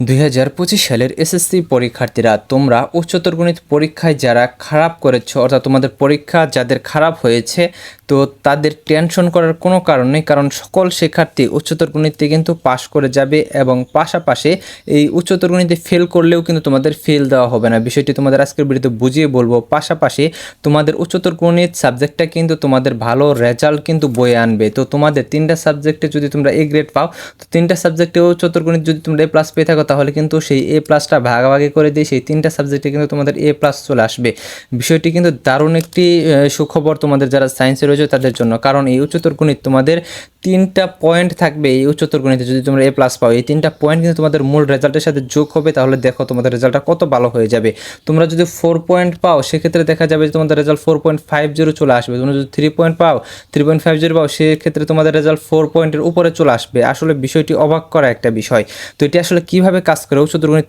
দুই হাজার পঁচিশ সালের এসএসসি পরীক্ষার্থীরা, তোমরা উচ্চতর গণিত পরীক্ষায় যারা খারাপ করেছ, অর্থাৎ তোমাদের পরীক্ষা যাদের খারাপ হয়েছে তো তাদের টেনশন করার কোনো কারণ নেই, কারণ সকল শিক্ষার্থী উচ্চতর গণিতে কিন্তু পাশ করে যাবে এবং পাশাপাশি এই উচ্চতর গণিতে ফেল করলেও কিন্তু তোমাদের ফেল দেওয়া হবে না। বিষয়টি তোমাদের আজকের ভিডিওতে বুঝিয়ে বলব। পাশাপাশি তোমাদের উচ্চতর গণিত সাবজেক্টটা কিন্তু তোমাদের ভালো রেজাল্ট কিন্তু বয়ে আনবে। তো তোমাদের তিনটা সাবজেক্টে যদি তোমরা এ গ্রেড পাও, তো তিনটা সাবজেক্টে উচ্চতর গণিত যদি তোমরা এ প্লাস পেয়ে থাকো, তাহলে কিন্তু সেই এ প্লাসটা ভাগাভাগি করে দিয়ে সেই তিনটা সাবজেক্টে কিন্তু তোমাদের এ প্লাস চলে আসবে। বিষয়টি কিন্তু দারুণ একটি সুখবর তোমাদের যারা সায়েন্সে রয়েছে তাদের জন্য। কারণ এই উচ্চতর গণিত তোমাদের তিনটা পয়েন্ট থাকবে। এই উচ্চতর গণিতে যদি তোমরা এ প্লাস পাও, এই তিনটা পয়েন্ট কিন্তু তোমাদের মূল রেজাল্টের সাথে যোগ হবে, তাহলে দেখো তোমাদের রেজাল্টটা কত ভালো হয়ে যাবে। তোমরা যদি ফোর পয়েন্ট পাও, সেক্ষেত্রে দেখা যাবে যে তোমাদের result four point five zero চলে আসবে। তোমরা যদি থ্রি পয়েন্ট পাও থ্রি পয়েন্ট ফাইভ জিরো পাও, সেক্ষেত্রে তোমাদের রেজাল্ট ফোর পয়েন্টের উপরে চলে আসবে। আসলে বিষয়টি অবাক করা একটা বিষয়। তো এটি আসলে কীভাবে কাজ করে? উচ্চতর গণিত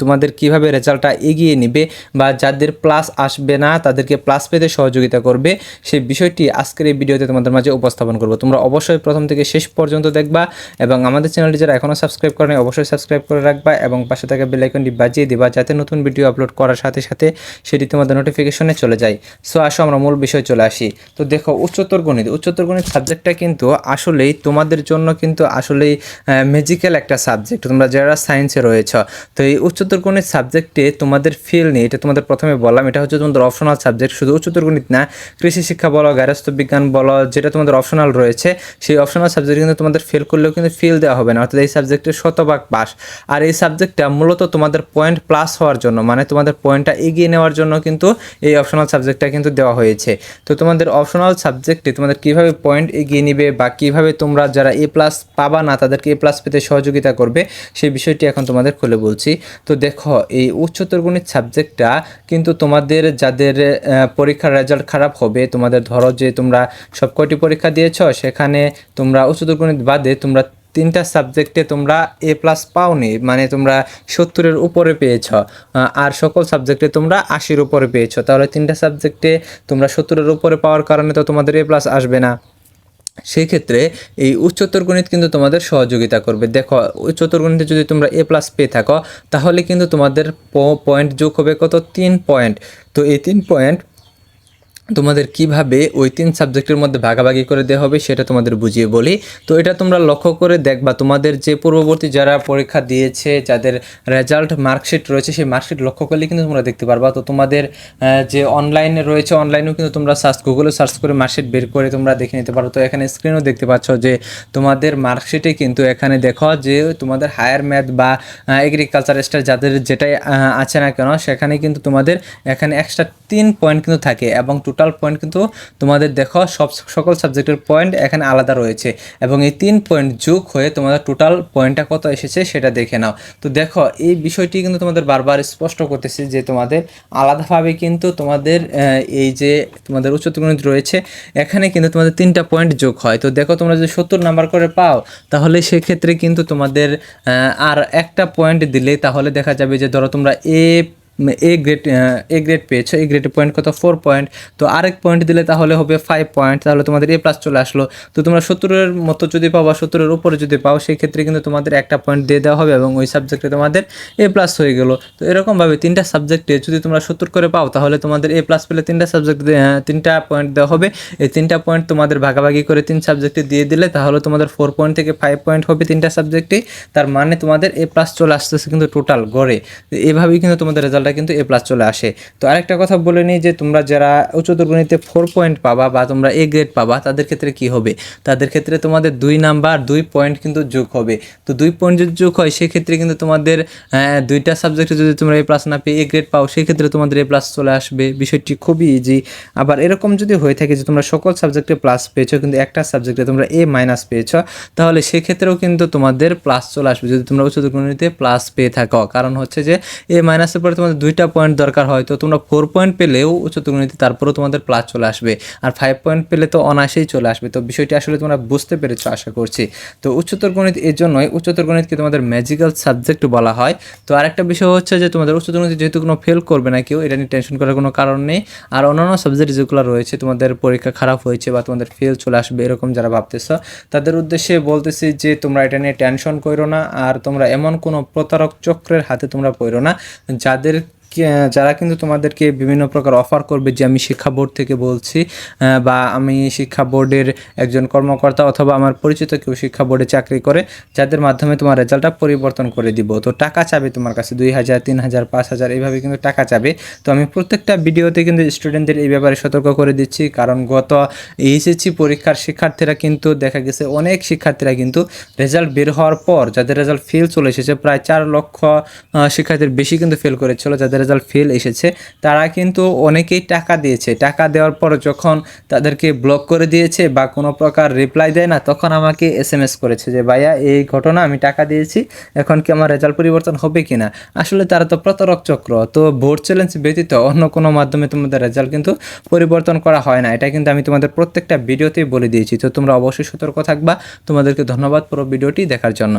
তোমাদের কীভাবে রেজাল্টটা এগিয়ে নেবে বা যাদের প্লাস আসবে না, তাদেরকে প্লাস পেতে সহযোগিতা করবে সেই বিষয়টি আজকের এই ভিডিওতে তোমাদের মাঝে উপস্থাপন করব। তোমরা অবশ্যই প্রথম থেকে শেষ পর্যন্ত দেখবা এবং আমাদের চ্যানেলটি যারা এখনও সাবস্ক্রাইব করেনি, অবশ্যই সাবস্ক্রাইব করে রাখবা এবং পাশে থাকা বেল আইকনটি বাজিয়ে দিবা যাতে নতুন ভিডিও আপলোড করার সাথে সাথে সেটি তোমাদের নোটিফিকেশনে চলে যায়। সো আসো আমরা মূল বিষয় চলে আসি। তো দেখো, উচ্চতর গণিত। উচ্চতর গণিত সাবজেক্টটা কিন্তু আসলেই তোমাদের জন্য কিন্তু আসলেই ম্যাজিক্যাল একটা সাবজেক্ট তোমরা যারা সায়েন্সে রয়েছ, তো এই উচ্চতর গণিত সাবজেক্টে তোমাদের ফিল নেই। এটা তোমাদের প্রথমে বললাম, এটা হচ্ছে তোমাদের অপশনাল সাবজেক্ট শুধু উচ্চতর গণিত না, কৃষি শিক্ষা বলো গার্হস্থ বিজ্ঞান বলো যেটা তোমাদের অপশনাল রয়েছে, সেই অপশনাল সাবজেক্ট কিন্তু তোমাদের ফেল করলেও কিন্তু ফেল দেওয়া হবে না। অর্থাৎ এই সাবজেক্টের শতভাগ পাস আর এই সাবজেক্টটা মূলত তোমাদের পয়েন্ট প্লাস হওয়ার জন্য মানে তোমাদের পয়েন্টটা এগিয়ে নেওয়ার জন্য কিন্তু এই অপশনাল সাবজেক্টটা কিন্তু দেওয়া হয়েছে। তো তোমাদের অপশনাল সাবজেক্টে তোমাদের কীভাবে পয়েন্ট এগিয়ে নিবে বা কীভাবে তোমরা যারা এ প্লাস পাবা না, তাদেরকে এ প্লাস পেতে সহযোগিতা করবে, সেই বিষয়টি এখন তোমাদের খুলে বলছি। তো দেখো, এই উচ্চতর গণিত সাবজেক্টটা কিন্তু তোমাদের যাদের পরীক্ষার রেজাল্ট খারাপ হবে, তোমাদের ধরো যে তোমরা সব কয়টি পরীক্ষা দিয়েছ? সেখানে তোমরা উচ্চতর গণিত বাদে তোমরা তিনটা সাবজেক্টে তোমরা এ প্লাস পাওনি মানে তোমরা সত্তরের উপরে পেয়েছ আর সকল সাবজেক্টে তোমরা আশির উপরে পেয়েছ। তাহলে তিনটা সাবজেক্টে তোমরা সত্তরের উপরে পাওয়ার কারণে তো তোমাদের এ প্লাস আসবে না। সেই ক্ষেত্রে এই উচ্চতর গণিত কিন্তু তোমাদের সহযোগিতা করবে। দেখো উচ্চতর গণিতে যদি তোমরা এ প্লাস পেয়ে থাকো, তাহলে কিন্তু তোমাদের পয়েন্ট যোগ হবে কত? তিন পয়েন্ট তো এই তিন পয়েন্ট তোমাদের কীভাবে ওই তিন সাবজেক্টের মধ্যে ভাগাভাগি করে দেওয়া হবে সেটা তোমাদের বুঝিয়ে বলি। তো এটা তোমরা লক্ষ্য করে দেখবা, তোমাদের যে পূর্ববর্তী যারা পরীক্ষা দিয়েছে, যাদের রেজাল্ট মার্কশিট রয়েছে, সেই মার্কশিট লক্ষ্য করলে কিন্তু তোমরা দেখতে পারবা। তো তোমাদের যে অনলাইনে রয়েছে অনলাইনেও কিন্তু তোমরা সার্চ গুগলে সার্চ করে মার্কশিট বের করে তোমরা দেখে নিতে পারো। তো এখানে স্ক্রিনও দেখতে পাচ্ছ যে তোমাদের মার্কশিটে কিন্তু এখানে দেখো যে তোমাদের হায়ার ম্যাথ বা এগ্রিকালচার স্টার যাদের যেটাই আছে না কেন, সেখানে কিন্তু তোমাদের এখানে এক্সট্রা তিন পয়েন্ট কিন্তু থাকে এবং টোটাল পয়েন্ট কিন্তু তোমাদের দেখো, সব সকল সাবজেক্টের পয়েন্ট এখানে আলাদা রয়েছে। এবং এই তিন পয়েন্ট যোগ হয়ে তোমাদের টোটাল পয়েন্টটা কত এসেছে সেটা দেখে নাও। তো দেখো, এই বিষয়টি কিন্তু তোমাদের বারবার স্পষ্ট করতেছি যে তোমাদের আলাদাভাবে কিন্তু তোমাদের এই যে তোমাদের উচ্চতর গণিত রয়েছে, এখানে কিন্তু তোমাদের তিনটা পয়েন্ট যোগ হয়। তো দেখো, তোমরা যদি সত্তর নাম্বার করে পাও, তাহলে সেক্ষেত্রে কিন্তু তোমাদের আর একটা পয়েন্ট দিলে তাহলে দেখা যাবে যে ধরো তোমরা এ এ গ্রেড এ গ্রেড পেয়েছ এ গ্রেডের পয়েন্ট কত? ফোর পয়েন্ট তো আরেক পয়েন্ট দিলে তাহলে হবে ফাইভ পয়েন্ট তাহলে তোমাদের এ প্লাস চলে আসলো। তো তোমরা সত্তরের মতো যদি পাও বা সত্তরের উপরে যদি পাও সেই ক্ষেত্রে কিন্তু তোমাদের একটা পয়েন্ট দিয়ে দেওয়া হবে এবং ওই সাবজেক্টে তোমাদের এ প্লাস হয়ে গেলো। তো এরকমভাবে তিনটা সাবজেক্টে যদি তোমরা সত্তর করে পাও, তাহলে তোমাদের এ প্লাস পেলে তিনটা সাবজেক্ট তিনটা পয়েন্ট দেওয়া হবে। এই তিনটা পয়েন্ট তোমাদের ভাগাভাগি করে তিন সাবজেক্টে দিয়ে দিলে তাহলে তোমাদের ফোর পয়েন্ট থেকে ফাইভ পয়েন্ট হবে তিনটা সাবজেক্টে তার মানে তোমাদের এ প্লাস চলে আসতেছে কিন্তু টোটাল গড়ে। এভাবেই কিন্তু তোমাদের রেজাল্টটা কিন্তু এ প্লাস চলে আসে। তো আরেকটা কথা বলে নিই যে তোমরা যারা উচ্চতর গণিতে ফোর পয়েন্ট পাবা বা তোমরা এ গ্রেড পাবা, তাদের ক্ষেত্রে কি হবে? তাদের ক্ষেত্রে তোমাদের দুই নাম্বার দুই পয়েন্ট কিন্তু যোগ হবে। তো দুই পয়েন্ট যদি যোগ হয়, সেক্ষেত্রে কিন্তু তোমাদের দুইটা সাবজেক্টে যদি তোমরা এ প্লাস না পেয়ে এ গ্রেড পাও, সেক্ষেত্রে তোমাদের এ প্লাস চলে আসবে। বিষয়টি খুবই ইজি আবার এরকম যদি হয়ে থাকে যে তোমরা সকল সাবজেক্টে প্লাস পেয়েছ, কিন্তু একটা সাবজেক্টে তোমরা এ মাইনাস পেয়েছ, তাহলে সেক্ষেত্রেও কিন্তু তোমাদের প্লাস চলে আসবে। যদি তোমরা উচ্চতর গণিতে প্লাস পেয়ে থাকো, কারণ হচ্ছে যে এ মাইনাসের পরে তোমাদের দুইটা পয়েন্ট দরকার হয়, তো তোমরা ফোর পয়েন্ট পেলেও উচ্চতর গণিতে তারপরেও তোমাদের প্লাস চলে আসবে। আর ফাইভ পয়েন্ট পেলে তো অনায়াসেই চলে আসবে। তো বিষয়টি আসলে তোমরা বুঝতে পেরেছ, আশা করছি। তো উচ্চতর গণিত এর জন্যই উচ্চতর গণিতকে তোমাদের ম্যাজিক্যাল সাবজেক্ট বলা হয়। তো আরেকটা বিষয় হচ্ছে যে তোমাদের উচ্চতর গণিত যেহেতু কোনো ফেল করবে না কেউ, এটা নিয়ে টেনশন করার কোনো কারণ নেই। আর অন্যান্য সাবজেক্ট যেগুলো রয়েছে, তোমাদের পরীক্ষা খারাপ হয়েছে বা তোমাদের ফেল চলে আসবে, এরকম যারা ভাবতেছ, তাদের উদ্দেশ্যে বলতেছি যে তোমরা এটা নিয়ে টেনশন করো না। আর তোমরা এমন কোনো প্রতারক চক্রের হাতে তোমরা পড়ো না, যাদের যারা কিন্তু তোমাদেরকে বিভিন্ন প্রকার অফার করবে যে আমি শিক্ষা বোর্ড থেকে বলছি বা আমি শিক্ষা বোর্ডের একজন কর্মকর্তা অথবা আমার পরিচিত কেউ শিক্ষা বোর্ডে চাকরি করে, যাদের মাধ্যমে তোমার রেজাল্টটা পরিবর্তন করে দিব। তো টাকা চাবে তোমার কাছে, দুই হাজার, তিন হাজার, পাঁচ হাজার, এইভাবে কিন্তু টাকা চাবে। তো আমি প্রত্যেকটা ভিডিওতে কিন্তু স্টুডেন্টদের এই ব্যাপারে সতর্ক করে দিচ্ছি, কারণ গত এইচএসসি পরীক্ষার শিক্ষার্থীরা কিন্তু দেখা গেছে, অনেক শিক্ষার্থীরা কিন্তু রেজাল্ট বের হওয়ার পর, যাদের রেজাল্ট ফেল চলে এসেছে, প্রায় চার লক্ষ শিক্ষার্থীর বেশি কিন্তু ফেল করেছিল রেজাল্ট ফেল এসেছে, তারা কিন্তু অনেকেই টাকা দিয়েছে। টাকা দেওয়ার পর যখন তাদেরকে ব্লক করে দিয়েছে বা কোনো প্রকার রিপ্লাই দেয় না, তখন আমাকে এস এম এস করেছে যে, ভাইয়া, এই ঘটনা আমি টাকা দিয়েছি, এখন কি আমার রেজাল্ট পরিবর্তন হবে কি না আসলে তারা তো প্রতারক চক্র, তো ভোট চ্যালেঞ্জ ব্যতীত অন্য কোনো মাধ্যমে তোমাদের রেজাল্ট কিন্তু পরিবর্তন করা হয় না। এটা কিন্তু আমি তোমাদের প্রত্যেকটা ভিডিওতেই বলে দিয়েছি, তো তোমরা অবশ্যই সতর্ক থাকবা। তোমাদেরকে ধন্যবাদ পুরো ভিডিওটি দেখার জন্য।